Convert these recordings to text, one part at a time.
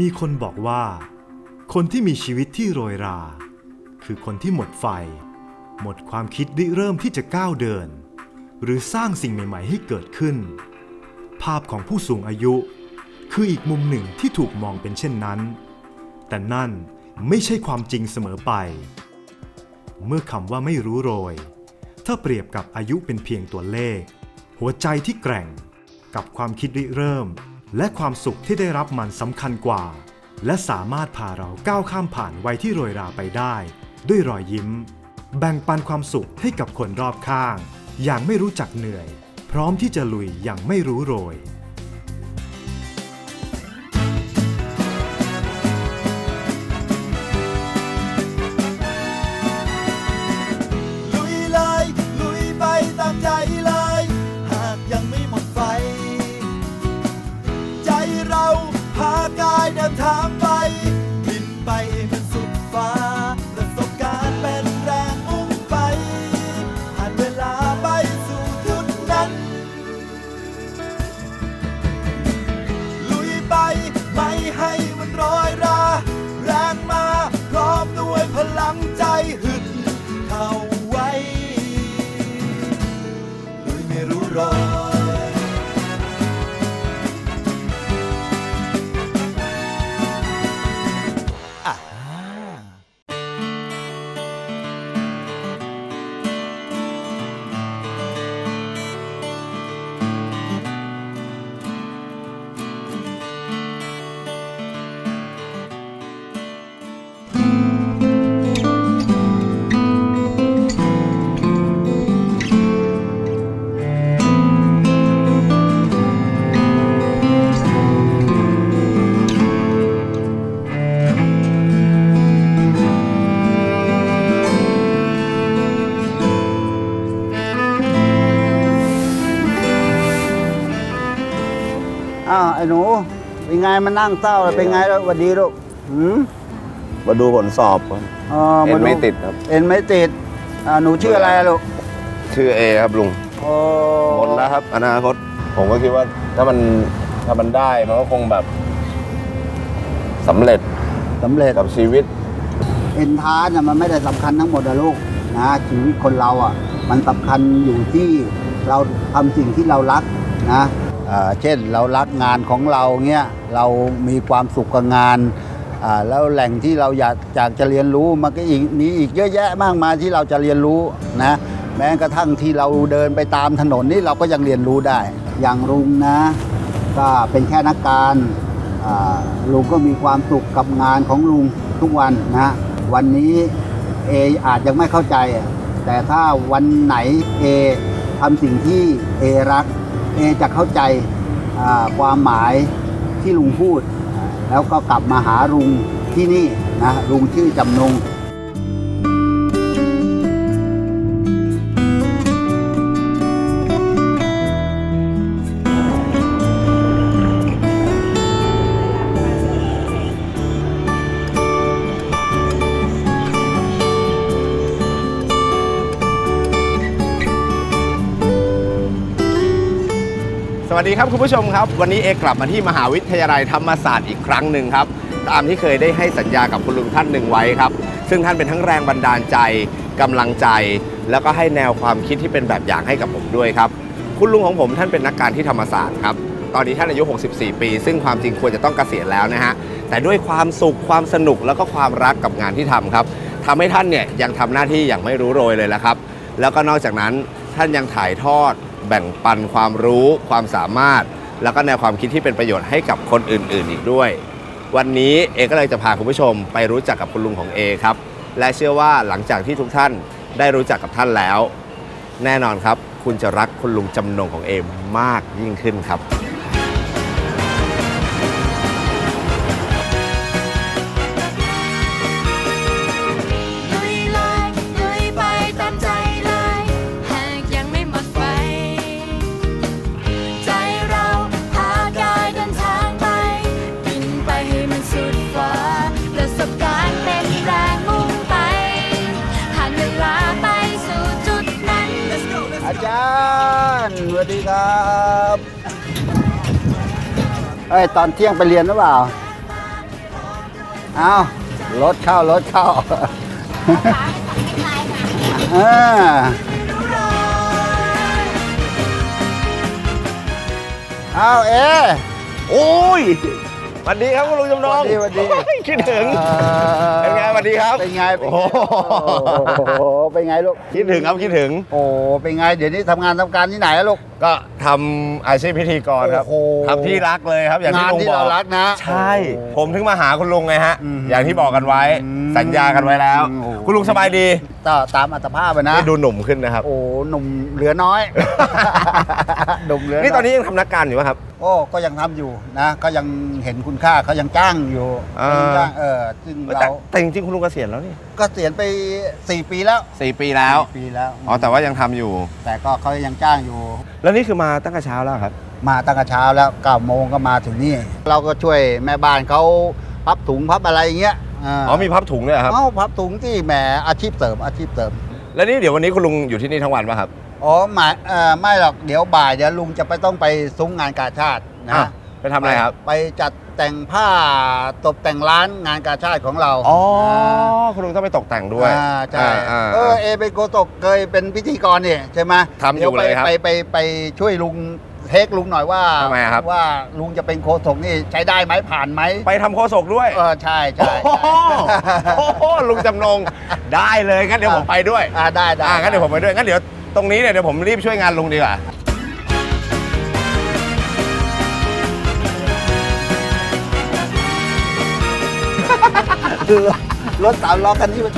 มีคนบอกว่า คนที่มีชีวิตที่โรยรา คือคนที่หมดไฟ หมดความคิดริเริ่มที่จะก้าวเดิน หรือสร้างสิ่งใหม่ ๆ ให้เกิดขึ้น ภาพของผู้สูงอายุ คืออีกมุมหนึ่งที่ถูกมองเป็นเช่นนั้น แต่นั่นไม่ใช่ความจริงเสมอไป เมื่อคำว่าไม่รู้โรย ถ้าเปรียบกับอายุเป็นเพียงตัวเลข หัวใจที่แกร่งกับความคิดริเริ่ม และความสุขที่ได้รับมันสำคัญกว่า และสามารถพาเราก้าวข้ามผ่านวัยที่โรยราไปได้ ด้วยรอยยิ้ม แบ่งปันความสุขให้กับคนรอบข้าง อย่างไม่รู้จักเหนื่อย พร้อมที่จะลุยอย่างไม่รู้โรย อ้าวไอ้หนูเป็นไงมานั่งเศร้าเลยเป็นไงแล้วหวันดีลูกหืมมาดูผลสอบครับอ๋อเอ็นาไม่ติดครับ เอ็นไม่ติดอ่าหนูชื่ออะไรอะลูกชื่อเอครับลุงโอ้หมดแล้วครับอนาคตผมก็คิดว่าถ้ามันถ้ามันได้มันก็คงแบบสำเร็จสำเร็จกับชีวิต เอ็นท้าเนี่ยมันไม่ได้สำคัญทั้งหมดนะลูกนะชีวิตคนเราอะ มันสำคัญอยู่ที่เราทำสิ่งที่เรารักนะอ่า เช่นเรารักงานของเราเงี้ยเรามีความสุขกับงานแล้วแหล่งที่เราอยากอยากจะเรียนรู้มันก็อีกมีอีกเยอะแยะมากมายที่เราจะเรียนรู้นะแม้กระทั่งที่เราเดินไปตามถนนนี่เราก็ยังเรียนรู้ได้ อย่างลุงนะ ก็เป็นแค่นักการลุงก็มีความสุขกับงานของลุงทุกวันนะวันนี้เออาจยังไม่เข้าใจ แต่ถ้าวันไหนเอทำสิ่งที่เอรัก เอจะเข้าใจความหมายที่ลุงพูด แล้วก็กลับมาหาลุงที่นี่นะลุงชื่อจำนง วัสดีครับคุณผู้ชมครับ วันนี้เอกลับมาที่มหาวิทยาลัยธรรมศาสตร์อีกครั้งหนึ่งครับ ตามที่เคยได้ให้สัญญากับคุณลุงท่านหนึ่งไว้ครับ ซึ่งท่านเป็นทั้งแรงบันดาลใจกำลังใจ แล้วก็ให้แนวความคิดที่เป็นแบบอย่างให้กับผมด้วยครับ คุณลุงของผมท่านเป็นนักการที่ธรรมศาสตร์ครับตอนนี้ท่านอายุ 64 ปี ซึ่งความจริงควรจะต้องเกษียณแล้วนะฮะ แต่ด้วยความสุข ความสนุก แล้วก็ความรักกับงานที่ทำครับทำให้ท่านเนี่ยยังทำหน้าที่อย่างไม่รู้โรยเลยละครับ แล้วก็นอกจากนั้นท่านยังถ่ายทอด แบ่งปันความรู้ความสามารถ แล้วก็แนวความคิดที่เป็นประโยชน์ให้กับคนอื่น ๆ อีกด้วย วันนี้เอก็เลยจะพาคุณผู้ชมไปรู้จักกับคุณลุงของเอครับ และเชื่อว่าหลังจากที่ทุกท่านได้รู้จักกับท่านแล้ว แน่นอนครับ คุณจะรักคุณลุงจำนงของเอมากยิ่งขึ้นครับ วัสดีครับเอ้ยตอนเที่ยงไปเรียนหรือเปล่าเอารถเข้ารถเข้าเออเอาเอโอ้ยสวัสดีครับคุณลุงจำนงสวัสดีสวัสดี คิดถึง เอ่อเป็นไงสวัส ดีครับเป็นไงเป็นโอ้ไงโหโอ้โหเป็นไงลูกคิดถึงครับคิดถึง โอ้โหเป็นไงเดี๋ยวนี้ทำงานทำการที่ไหนอะลูกก็ ทำอาชีพพิธีกรครับโอ้โห ทำที่รักเลยครับ อย่างที่งานลุงที่บอกเรารักนะ ใช่โอ้โหผมถึงมาหาคุณลุงไงฮะ อืมอย่างที่บอกกันไว้ อืมสัญญากันไว้แล้ว โอ้โห คุณลุงสบายดีก็ตามอัตภาพอะนะนี่ดูหนุ่มขึ้นนะครับ โอ้หนุ่มเหลือน้อย หนุ่มเหลือนี่ตอนยนี้ยังทำนักการอยู่ไหมครับ โอ้ก็ยังทำอยู่นะก็ยังเห็นคุณค่าเขายังจ้างอยู่อ่า ยังจ้างเออซึ่งแต่เราแต่จริงๆคุณลุงเกษียณแล้วนี่ ก็เสียณไป 4 ปีแล้วสี่ปีแล้ว สี่ปีแล้วอ๋อแต่ว่ายังทำอยู่ แต่ก็เขายังจ้างอยู่ แล้วนี่คือมาตั้งแต่เช้าแล้วครับ มาตั้งแต่เช้าแล้ว9โมงก็มาถึงนี่ เราก็ช่วยแม่บ้านเขาพับถุงพับอะไรอย่างเงี้ยอ๋อมีพับถุงด้วยเหรอครับ เอ้าพับถุงที่แหมอาชีพเสริมอาชีพเสริม แล้วนี่เดี๋ยววันนี้คุณลุงอยู่ที่นี่ทั้งวันป่ะครับ อ๋อหมายเอ่อไม่หรอกเดี๋ยวบ่ายเดี๋ยวลุงจะไปต้องไปซุ้มงานกาชาตินะ อะ ไปทำอะไรครับ ไปจัดแต่งผ้าตกแต่งร้านงานกาชาติของเราอ๋อคุณลุงต้องไปตกแต่งด้วยอ่าใช่อ่าเอออ่าเอเป็นโกตกเคยเป็นพิธีกรนี่ใช่ไหมทำอยู่ดี๋วไปเลยครับไปไปไปช่วยลุงเทคลุงหน่อยว่าทำไมครับว่าลุงจะเป็นโคตกนี่ใช้ได้ไหมผ่านไหมไปทำโคศกด้วยเออใช่ใช่โอ้โหใช่โอ้โหลุงจำนงได้เลยงั้นเดี๋ยวผมไปด้วยอ่าได้ได้อ่างั้นเดี๋ยวผมไปด้วยงั้นเดี๋ยวตรงนี้เนี่ยเดี๋ยวผมรีบช่วยงานลุงดีกว่า รถสามล้อคันนี้มัน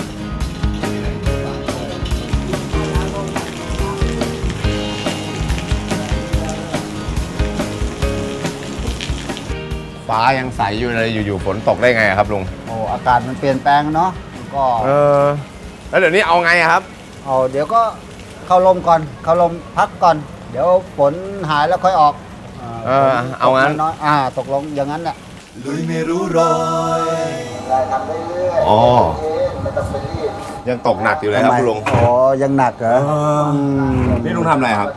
ฟ้ายังใสอยู่เลยอยู่ๆฝนตกได้ไงอะครับลุงโอ้อากาศมันเปลี่ยนแปลงเนาะก็เออแล้วเดี๋ยวนี้เอาไงอะครับ เอาเดี๋ยวก็เข้าลมก่อน เข้าลมพักก่อน เดี๋ยวฝนหายแล้วค่อยออกเออเอางั้นตกน้อยๆอ่า ตกลงอย่างนั้นแหละ ลุยไม่รู้รอยได้ทำได้เรื่อยอ๋อไม่ต้องไปรีบยังตกหนักอยู่เลยครับคุณลุงอ๋อ ยังหนักเหรอมนี่ลุงทำอะไรครับ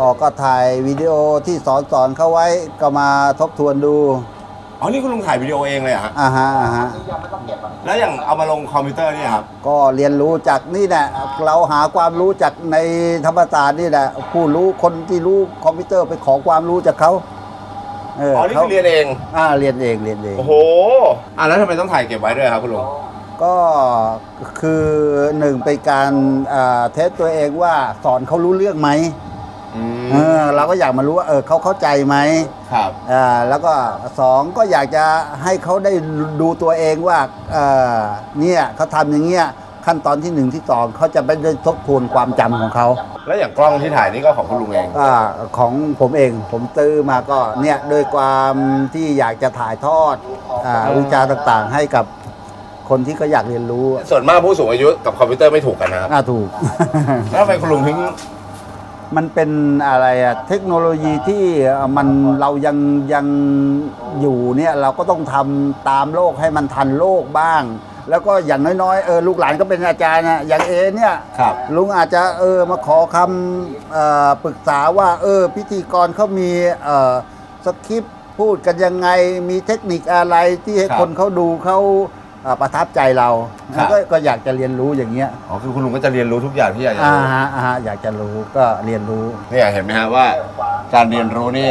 อ๋อ ก็ถ่ายวิดีโอที่สอนสอนเขาไว้ก็มาทบทวนดู อ๋อ นี่คุณลุงถ่ายวิดีโอเองเลยเหรอฮะอ่าฮะอ่าฮะ แล้วอย่างเอามาลงคอมพิวเตอร์เนี่ยครับ ก็เรียนรู้จากนี่แหละ เราหาความรู้จากในธรรมศาสตร์นี่แหละ ผู้รู้คนที่รู้คอมพิวเตอร์ไปขอความรู้จากเขา เอออ๋อนี่เขาคือเรียนเอง อ่าเรียนเองเรียนเอง โอ้โหอะแล้วทำไมต้องถ่ายเก็บไว้ด้วยครับคุณลุงก็คือหนึ่งเป็นการอ่าเทสตัวเองว่าสอนเขารู้เรื่องไหมอืเออเราก็อยากมารู้ว่าเออเขาเข้าใจไหมครับ อ่าแล้วก็สองก็อยากจะให้เขาได้ดูตัวเองว่าเออเนี่ยเขาทำอย่างเงี้ย ขั้นตอนที่หนึ่งที่สองเขาจะไม่ได้ทบทวนความจำของเขาแล้วอย่างกล้องที่ถ่ายนี่ก็ของคุณลุงเอง อาของผมเองผมซื้อมาก็เนี่ยด้วยความที่อยากจะถ่ายทอดอาวิชาต่างๆ ให้กับคนที่เขาอยากเรียนรู้ส่วนมากผู้สูงอายุกับคอมพิวเตอร์ไม่ถูกกันนะครับอ่าถูก แล้วทำไมคุณลุงถึง มันเป็นอะไรอะเทคโนโลยีที่มันเรายังยังอยู่เนี่ยเราก็ต้องทำตามโลกให้มันทันโลกบ้าง แล้วก็อย่างน้อยๆเออลูกหลานก็เป็นอาจารย์นะอย่างเอเนี่ยครับลุงอาจจะเออมาขอคำเอ่อปรึกษาว่าเออพิธีกรเขามีเอ่อสคริปต์พูดกันยังไงมีเทคนิคอะไรที่ให้ครับคนเขาดูเขาเอ่อประทับใจเราครับ ก็ก็อยากจะเรียนรู้อย่างเงี้ยอ๋อคือคุณลุงก็จะเรียนรู้ทุกอย่างที่อยากจะอ่ารู้ฮะอ่าฮะอยากจะรู้ก็เรียนรู้ เนี่ยเห็นไหมฮะว่า การเรียนรู้นี่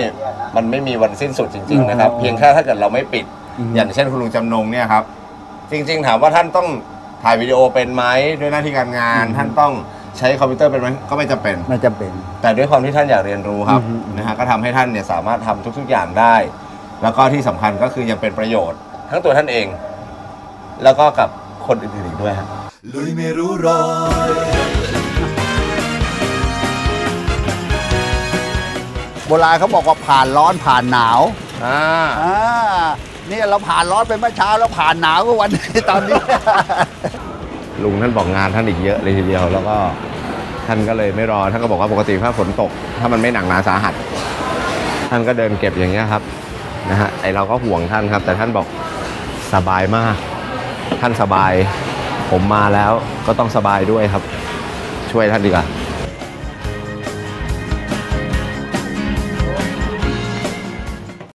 มันไม่มีวันสิ้นสุดจริง ๆ นะครับอืมเพียงแค่ถ้าเกิดเราไม่ปิด อืม อย่างเช่นคุณลุงจำนงเนี่ยครับ จริง ๆ ถามว่าท่านต้องถ่ายวิดีโอเป็นไหมด้วยหน้าที่การงาน ท่านต้องใช้คอมพิวเตอร์เป็นไหมก็ไม่จำเป็น ไม่จำเป็น แต่ด้วยความที่ท่านอยากเรียนรู้ครับอือฮึ นะฮะก็ทำให้ท่านเนี่ยสามารถทำทุก ๆอย่างได้ แล้วก็ที่สำคัญก็คือยังเป็นประโยชน์ ทั้งตัวท่านเอง แล้วก็กับคนอื่นๆอีกด้วยครับ ลุยไม่รู้รอยโบราณเขาบอกว่าผ่านร้อนผ่านหนาวอ่า อ่า เนี่ยเราผ่านร้อนไปเมื่อเช้าแล้วผ่านหนาวก็วันนี้ตอนนี้ ลุงท่านบอกงานท่านอีกเยอะเลยทีเดียว แล้วก็ท่านก็เลยไม่รอท่านก็บอกว่าปกติถ้าฝนตก ถ้ามันไม่หนักหนาสาหัส ท่านก็เดินเก็บอย่างเงี้ยครับนะฮะไอเราก็ห่วงท่านครับ แต่ท่านบอกสบายมาก ท่านสบาย ผมมาแล้วก็ต้องสบายด้วยครับ ช่วยท่านดีกว่า